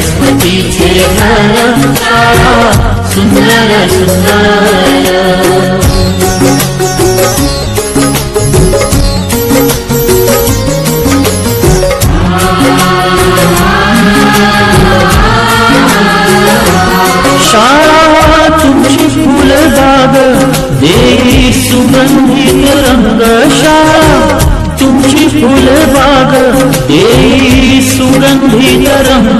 सरस्वतीचे सुंदर सुंदर शाळा तुमची फुलबाग देई सुगंधित रंग शाळा तुमची फुलबाग देवी सुगंधित रंग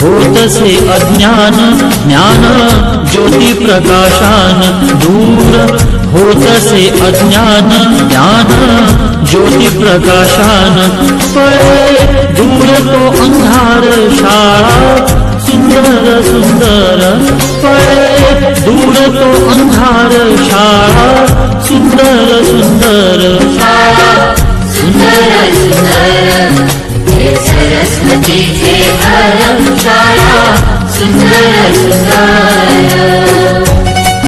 होतसे अज्ञान ज्ञान ज्योती प्रकाशान दूर। होतसे अज्ञान ज्ञान ज्योती प्रकाशान पळे दूर तो अंधार शाळा सुंदर सुंदर पळे दूर तो अंधार शाळा सुंदर सुंदर शाळा। सुंदर सुंदर सरस्वती सरस्वतीचे घर शाळा सुंदर सुंदर